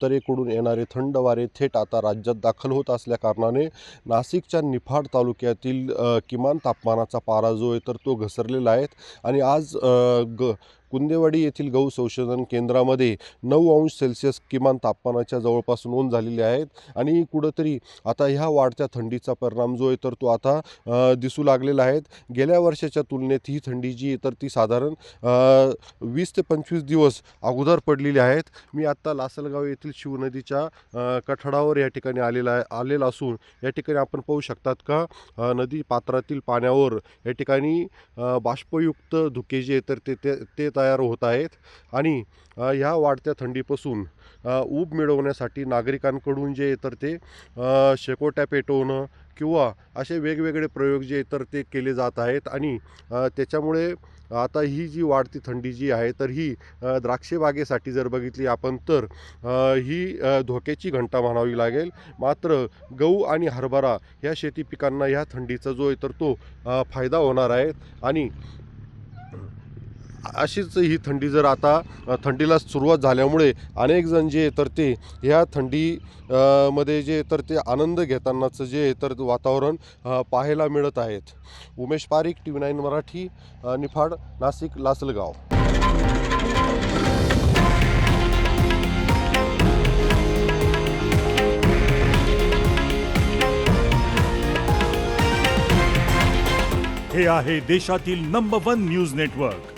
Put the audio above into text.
उत्तरेकडून येणारे थंड वारे थेट आता राज्यात दाखल होत असल्याकारणाने नाशिकच्या निफाड तालुक्यातील किमान तापमानाचा पारा जो आहे तर तो घसरलेला आहे. आणि आज ग कुंदेवाडी येथील गहू संशोधन केंद्रामध्ये नऊ अंश सेल्सिअस किमान तापमानाच्या जवळपास नोंद झालेली आहेत. आणि कुठंतरी आता ह्या वाढत्या थंडीचा परिणाम जो आहे तर तो आता दिसू लागलेला आहे. गेल्या वर्षाच्या तुलनेत ही थंडी जी आहे तर ती साधारण वीस ते पंचवीस दिवस अगोदर पडलेली आहेत. मी आत्ता लासलगाव येथील शिवनदीच्या कठडावर या ठिकाणी आलेला आहे आलेला असून या ठिकाणी आपण पाहू शकतात का नदी पात्रातील पाण्यावर या ठिकाणी बाष्पयुक्त धुके जे आहे तर ते ते ते तयार होत आहेत. आणि ह्या वाढत्या थंडीपासून ऊब मिळवण्यासाठी नागरिकांकडून जे तर ते शेकोट्या पेटवणं किंवा असे वेगवेगळे प्रयोग जे तर ते केले जात आहेत. आणि त्याच्यामुळे आता ही जी वाढती थंडी जी आहे तर ही द्राक्षेबागेसाठी जर बघितली आपण तर ही धोक्याची घंटा म्हणावी लागेल. मात्र गहू आणि हरभरा ह्या शेती पिकांना ह्या थंडीचा जो आहे तर तो फायदा होणार आहे. आणि अशीच ही थंडी जर आता थंडीला सुरुवात झाल्यामुळे अनेक जण जे तर ते ह्या थंडी मध्ये जे तर ते आनंद घेतानाचं जे तर वातावरण पाहायला मिळत आहेत. Umesh Parik T V nine Marathi Niphad Nashik Lasalgaon. हे आहे देशातील नंबर वन न्यूज नेटवर्क